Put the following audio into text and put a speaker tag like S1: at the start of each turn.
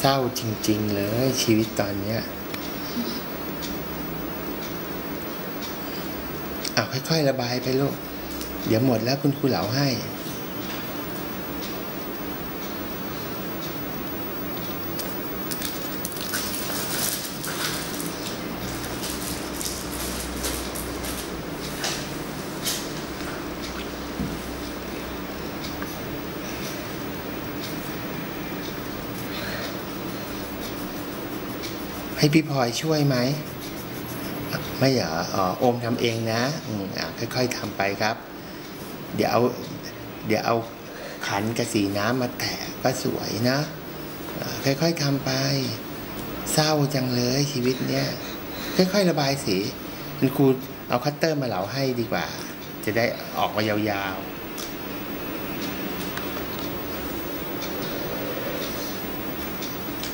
S1: เศร้าจริง ๆ เลยชีวิตตอนเนี้ยอ้าค่อยๆระบายไปลูก เดี๋ยวหมดแล้วคุณครูเหลาให้ ให้พี่พลอยช่วยไหม ไม่เหรออ๋อโอมทำเองนะอืมอะค่อยๆทำไปครับ เดี๋ยวเอาเดี๋ยวเอาขันกับสีน้ำมาแตะก็สวยนะค่อยๆทำไป เศร้าจังเลยชีวิตเนี้ยค่อยๆระบายสีคุณครูเอาคัตเตอร์มาเหลาให้ดีกว่า จะได้ออกมายาวๆ